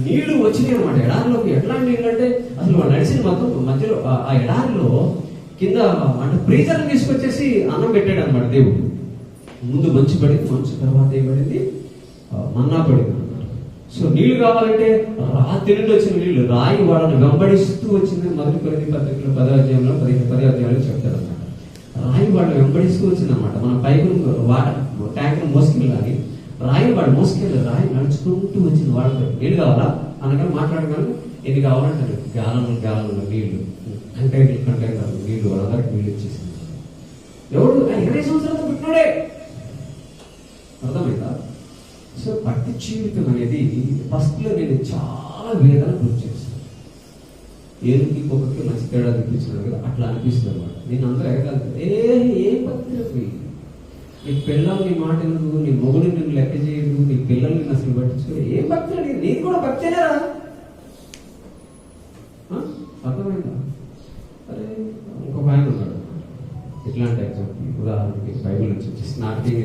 నీళ్ళు వచ్చినాయి అనమాట ఎడారిలోకి. ఎట్లాంటి నీళ్ళు అంటే అసలు వాళ్ళు నడిచిన మొత్తం మధ్యలో ఆ- ఎడారిలో కింద అంటే ఫ్రీజర్ తీసుకొచ్చేసి అన్నం పెట్టాడు అనమాట దేవుడు. ముందు మంచి పడింది మంచి తర్వాత ఏమడింది మన్నా పడింది అనమాట సో నీళ్ళు కావాలంటే రాత్రి నుండి వచ్చిన నీళ్ళు రాయి వాళ్ళని వెంబడిస్తూ వచ్చింది మొదటి ప్రతి పత్రికలో పదో అధ్యాయంలో పదిహేను పది అధ్యాయంలో చెప్తారు అనమాట రాయి వాళ్ళు వెంబడిస్తూ వచ్చిందనమాట మన పైపు వాటర్ ట్యాంకర్ మోసుకెళ్ళాలి రాయిని వాడు మోసుకెళ్ళి రాయి నడుచుకుంటూ వచ్చింది వాళ్ళతో నీళ్ళు కావాలా? అనగా మాట్లాడగలను ఎన్ని కావాలంటారు? గాలంలో గాలంలో నీళ్ళు కంటైనర్ కంటైనర్ నీళ్ళు వాళ్ళందరికీ నీళ్ళు ఇచ్చేసింది. ఎవడు? ఇరవై సంవత్సరాలతో పుట్టినాడే. అర్థమైందా? సో భక్తి జీవితం అనేది ఫస్ట్లో నేను చాలా వేదన గురి చేస్తాను ఏనుకి ఇంకొకరికి మంచి తేడా అనిపించినాడు కదా అట్లా అనిపిస్తుంది అనమాట నేను అందరూ ఎగగలుగుతా ఏ ఏ భక్తి నీ పిల్లల్ని మాట వినదు నీ మొగుడు నిన్ను లెక్క చేయదు నీ పిల్లల్ని అసలు పట్టించుకో. ఏం భక్తి నీకు నీది? నీది కూడా భక్తేనా అర్థమైందా? అరే ఇంకొక ఆయన ఉన్నాడు. ఇట్లాంటి ఎగ్జాంపుల్ ఉదాహరణకి బైబిల్ నుంచి వచ్చేసి నాటకీయ